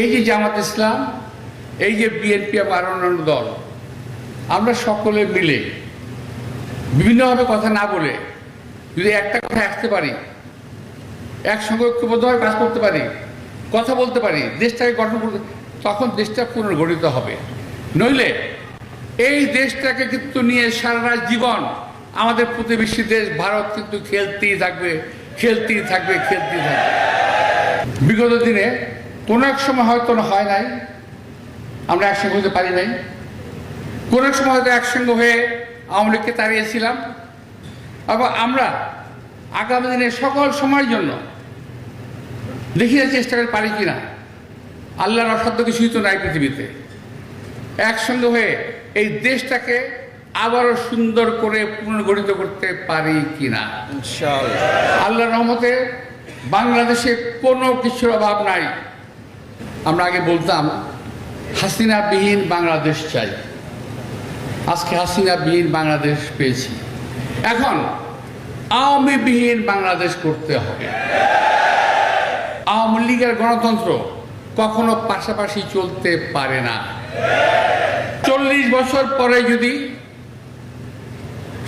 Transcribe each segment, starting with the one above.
এই যে জামাত ইসলাম, এই যে বিএনপি আর অন্যান্য দল, আমরা সকলে মিলে, বিভিন্নভাবে কথা না বলে যদি একটা কথা আসতে পারি, একসঙ্গে ঐক্যবদ্ধভাবে কাজ করতে পারি, কথা বলতে পারি, দেশটাকে গঠন করতে, তখন দেশটা পুনর্গঠিত হবে। নইলে এই দেশটাকে কিন্তু নিয়ে সারা জীবন আমাদের প্রতিবেশী দেশ ভারত কিন্তু খেলতেই থাকবে খেলতেই থাকবে খেলতেই থাকবে। বিগত দিনে কোনো এক সময় হয়তো হয় নাই আমরা একসঙ্গে হতে পারি নাই। কোনো এক সময় হয়তো একসঙ্গে হয়ে আওয়ামী লীগকে তাড়িয়েছিলাম। এবং আমরা আগামী দিনে সকল সময়ের জন্য দেখিয়ে চেষ্টা করে পারি কিনা। আল্লাহর অসাধ্য কিছুই তো নাই পৃথিবীতে। একসঙ্গে হয়ে এই দেশটাকে আবারও সুন্দর করে পুনর্গঠিত করতে পারি কিনা। আল্লাহ রহমতে বাংলাদেশে কোনো কিছুর অভাব নাই। আমরা আগে বলতাম হাসিনাবিহীন বাংলাদেশ চাই। আজকে হাসিনাবিহীন বাংলাদেশ পেয়েছি। এখন আওয়ামীবিহীন বাংলাদেশ করতে হবে। আওয়ামী লীগের গণতন্ত্র কখনো পাশাপাশি চলতে পারে না। চল্লিশ বছর পরে যদি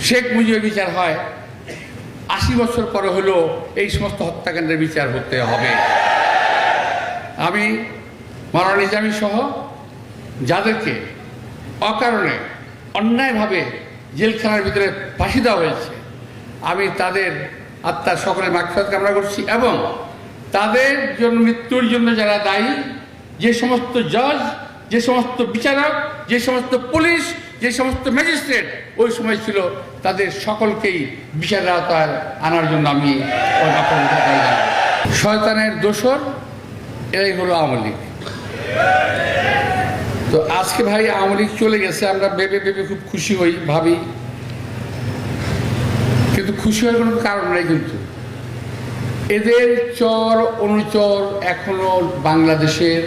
শেখ মুজিবের বিচার হয়, আশি বছর পরে হলেও এই সমস্ত হত্যাকাণ্ডের বিচার হতে হবে। আমি মারানা নিজামী সহ যাদেরকে অকারণে অন্যায়ভাবে জেলখানার ভিতরে ফাঁসি দেওয়া হয়েছে, আমি তাদের আত্মার সকলের মাকসাদ কামনা করছি এবং তাদের জন্য মৃত্যুর জন্য যারা দায়ী, যে সমস্ত জজ, যে সমস্ত বিচারক, যে সমস্ত পুলিশ, যে সমস্ত ম্যাজিস্ট্রেট, ওই সময় ছিল তাদের সকলকেই বিচারের আওতায় আনার জন্য আমি। শয়তানের দোষর এরাই হলো আওয়ামী তো আজকে ভাই আওয়ামী চলে গেছে, আমরা ভেবে ভেবে খুব খুশি হই, ভাবি। কিন্তু খুশি হওয়ার কোনো কারণ নেই কিন্তু। এদের চর, অনুচর এখনও বাংলাদেশের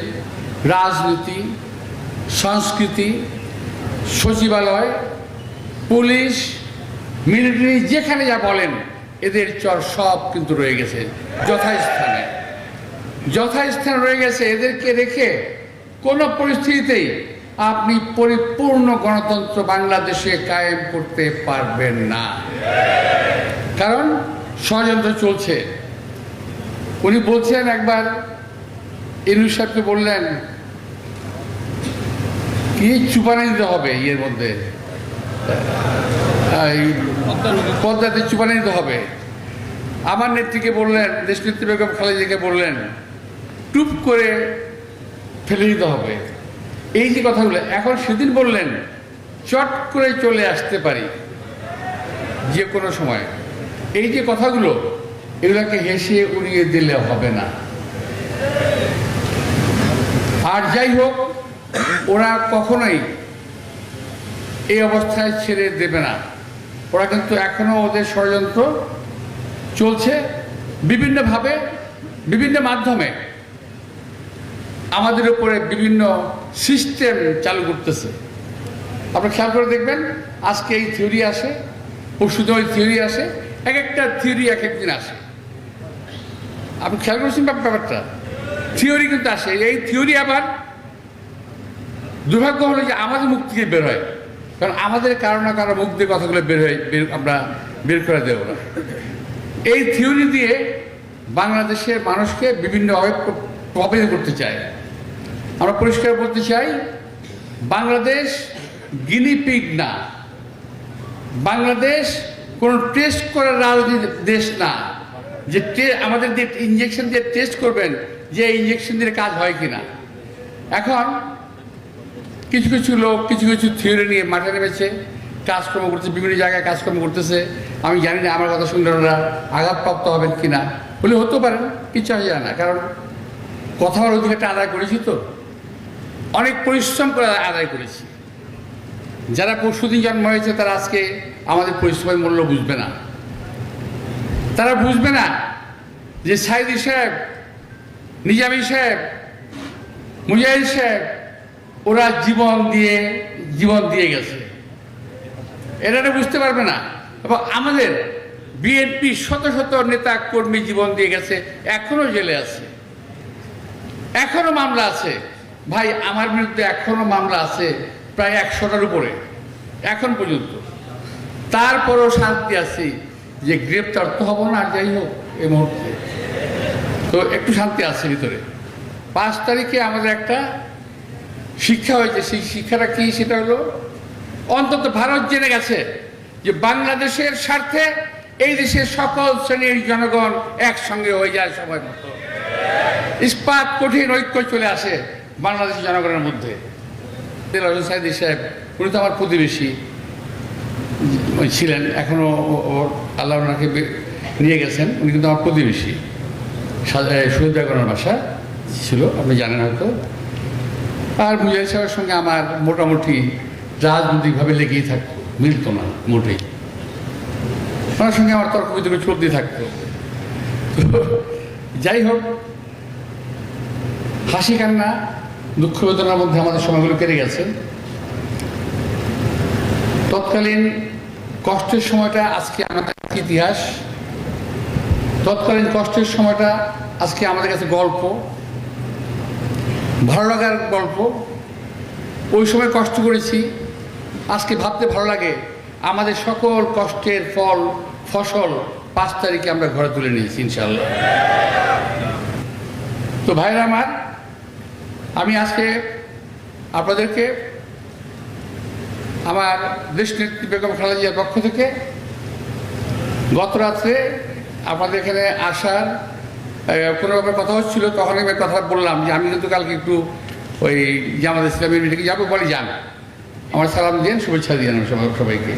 রাজনীতি, সংস্কৃতি, সচিবালয়, পুলিশ, মিলিটারি, যেখানে যা বলেন, এদের চর সব কিন্তু রয়ে গেছে, যথাস্থানে। যথাস্থানে রয়ে গেছে, এদেরকে রেখে কোনো পরিস্থিতিতেই আপনি পরিপূর্ণ গণতন্ত্র বাংলাদেশে কায়েম করতে পারবেন না। কারণ ষড়যন্ত্র চলছে। উনি বলছেন একবার ইনু সাহেবকে বললেন, কি চুপানি দিতে হবে ইয়ের মধ্যে? পদ্মাতে চুপানি দিতে হবে। আমার নেত্রীকে বললেন, দেশনেত্রী বেগম খালেদাকে বললেন, টুপ করে ফেলে দিতে হবে। এই যে কথাগুলো, এখন সেদিন বললেন, চট করে চলে আসতে পারি, যে কোনো সময়। এই যে কথাগুলো, এগুলোকে হেসে উড়িয়ে দিলে হবে না। আর যাই হোক, ওরা কখনোই এই অবস্থায় ছেড়ে দেবে না। ওরা কিন্তু এখনও ওদের ষড়যন্ত্র চলছে বিভিন্নভাবে, বিভিন্ন মাধ্যমে। আমাদের উপরে বিভিন্ন সিস্টেম চালু করতেছে। আপনি খেয়াল করে দেখবেন, আজকে এই থিওরি আসে পরশুদিন ওই থিওরি আসে, এক একটা থিওরি এক একদিন আসে। আপনি খেয়াল করেছেন ব্যাপারটা? থিওরি কিন্তু আসে। এই থিওরি আবার দুর্ভাগ্য হলো যে আমাদের মুখ থেকে বের হয়। কারণ আমাদের কারও না কারও মুখ দিয়ে কথাগুলো বের হয়, বের আমরা বের করে দেবো না। এই থিওরি দিয়ে বাংলাদেশের মানুষকে বিভিন্নভাবে প্র- প্রভাবিত করতে চায়। আমরা পরিষ্কার বলতে চাই, বাংলাদেশ গিনিপিগ না। বাংলাদেশ কোনো টেস্ট করার রাজনীতি দেশ না। যে আমাদের যে ইঞ্জেকশন দিয়ে টেস্ট করবেন, যে ইঞ্জেকশন দিয়ে কাজ হয় কিনা। এখন কিছু কিছু লোক, কিছু কিছু থিওরি নিয়ে মাঠে নেমেছে, কাজকর্ম করতেছে, বিভিন্ন জায়গায় কাজকর্ম করতেছে। আমি জানি না আমার কথা শুনলে ওরা আঘাতপ্রাপ্ত হবেন কিনা। বলে হতে পারেন কিছু হয়ে না। কারণ কথা বলার অধিকারটা আদায় করেছি তো। অনেক পরিশ্রম করে আদায় করেছি। যারা পরশুদিন জন্ম হয়েছে, তারা আজকে আমাদের পরিশ্রমের মূল্য বুঝবে না। তারা বুঝবে না যে সাইদি সাহেব, নিজামী সাহেব, মুজাহিদ সাহেব, ওরা জীবন দিয়ে জীবন দিয়ে গেছে। এটা বুঝতে পারবে না। এবং আমাদের বিএনপি শত শত নেতা কর্মী জীবন দিয়ে গেছে, এখনও জেলে আছে। এখনও মামলা আছে। ভাই, আমার বিরুদ্ধে এখনও মামলা আছে, প্রায় একশোটার উপরে, এখন পর্যন্ত। তারপরও শান্তি আছি যে গ্রেপ্তার তো হব না যাই হোক এই মুহূর্তে। তো একটু শান্তি আছে ভিতরে। পাঁচ তারিখে আমাদের একটা শিক্ষা হয়েছে, সেই শিক্ষাটা কি সেটা হলো, অন্তত ভারত জেনে গেছে যে বাংলাদেশের স্বার্থে এই দেশের সকল শ্রেণির জনগণ একসঙ্গে হয়ে যায় সময় মতো। ইস্পাত কঠিন ঐক্য চলে আসে। বাংলাদেশের জনগণের মধ্যে। সাইদি সাহেব, উনি তো আমার প্রতিবেশী ছিলেন এখনও আল্লাহ ওনাকে নিয়ে গেছেন, উনি কিন্তু আমার প্রতিবেশী। শহীদাগরের বাসা ছিল, আপনি জানেন হয়তো। আর মুজাহিদ সাহেবের সঙ্গে আমার মোটামুটি রাজনৈতিকভাবে লেগেই থাকতো, মিলত না, মোটেই। ওনার সঙ্গে আমার তর্ক বিতর্ক চলতে থাকতো। যাই হোক, হাসি কান্না দুঃখ বেদনার মধ্যে আমাদের সময়গুলো কেটে গেছে। তৎকালীন কষ্টের সময়টা আজকে আমাদের ইতিহাস। তৎকালীন কষ্টের সময়টা আজকে আমাদের কাছে গল্প। ভালো লাগার গল্প। ওই সময় কষ্ট করেছি। আজকে ভাবতে ভালো লাগে, আমাদের সকল কষ্টের ফল, ফসল পাঁচ তারিখে আমরা ঘরে তুলে নিয়েছি ইনশাল্লাহ তো ভাইরা আমার আমি আজকে আপনাদেরকে আমার দেশ নেত্রী বেগম খালেদা জিয়ার পক্ষ থেকে গত রাত্রে আপনাদের এখানে আসার কোনো ব্যাপারে কথা হচ্ছিল তখন আমি কথা বললাম যে আমি কিন্তু কালকে একটু ওই জামাত ইসলামী মিটিংয়ে যাব বলে যান। আমার সালাম দিন, শুভেচ্ছা দিন সবাই সবাইকে।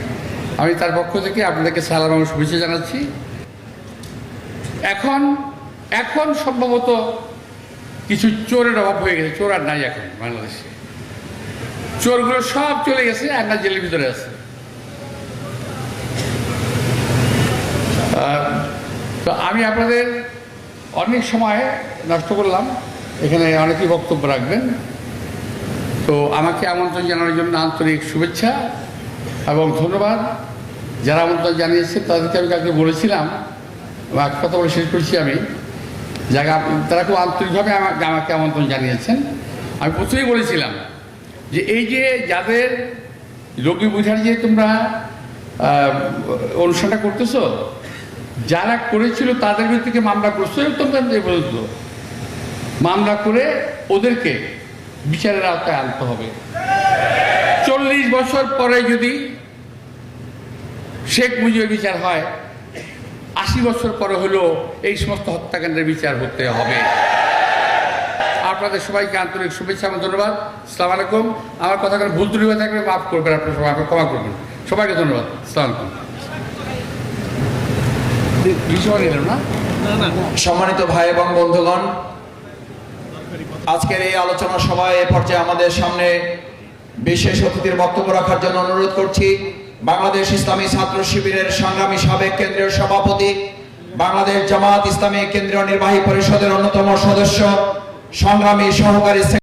আমি তার পক্ষ থেকে আপনাদেরকে সালাম এবং শুভেচ্ছা জানাচ্ছি। এখন এখন সম্ভবত কিছু চোরের অভাব হয়ে গেছে, চোর আর নাই এখন বাংলাদেশে। চোরগুলো সব চলে গেছে আর না জেলের ভিতরে আছে। তো আমি আপনাদের অনেক সময় নষ্ট করলাম, এখানে অনেকেই বক্তব্য রাখবেন। তো আমাকে আমন্ত্রণ জানানোর জন্য আন্তরিক শুভেচ্ছা এবং ধন্যবাদ। যারা আমন্ত্রণ জানিয়েছে, তাদেরকে আমি কাউকে বলেছিলাম এক কথা বলে শেষ করছি আমি। যারা তারা খুব আন্তরিকভাবে আমাকে আমাকে আমন্ত্রণ জানিয়েছেন। আমি প্রথমেই বলেছিলাম যে এই যে যাদের রোগী বুঝার যে তোমরা অনুষ্ঠানটা করতেছো, যারা করেছিল তাদের থেকে মামলা করছ তোমরা পর্যন্ত মামলা করে ওদেরকে বিচারের আওতায় আনতে হবে। চল্লিশ বছর পরে যদি শেখ মুজিবের বিচার হয় আশি বছর পরে হলেও এই সমস্ত হত্যাকাণ্ডের বিচার হতে হবে। আপনাদের সবাইকে আন্তরিক শুভেচ্ছা এবং ধন্যবাদ। সালাম আলাইকুম। আমার কথা ভুল ত্রুটি হয়ে থাকলে মাফ করবেন আপনার সবাই আমাকে ক্ষমা করবেন। সবাইকে ধন্যবাদ। সালাম সম্মানিত ভাই এবং বন্ধুগণ, আজকের এই আলোচনা সভায় এ পর্যায়ে আমাদের সামনে বিশেষ অতিথির বক্তব্য রাখার জন্য অনুরোধ করছি। বাংলাদেশ ইসলামী ছাত্র শিবিরের সংগ্রামী সাবেক কেন্দ্রীয় সভাপতি, বাংলাদেশ জামাত ইসলামী কেন্দ্রীয় নির্বাহী পরিষদের অন্যতম সদস্য, সংগ্রামী সহকারী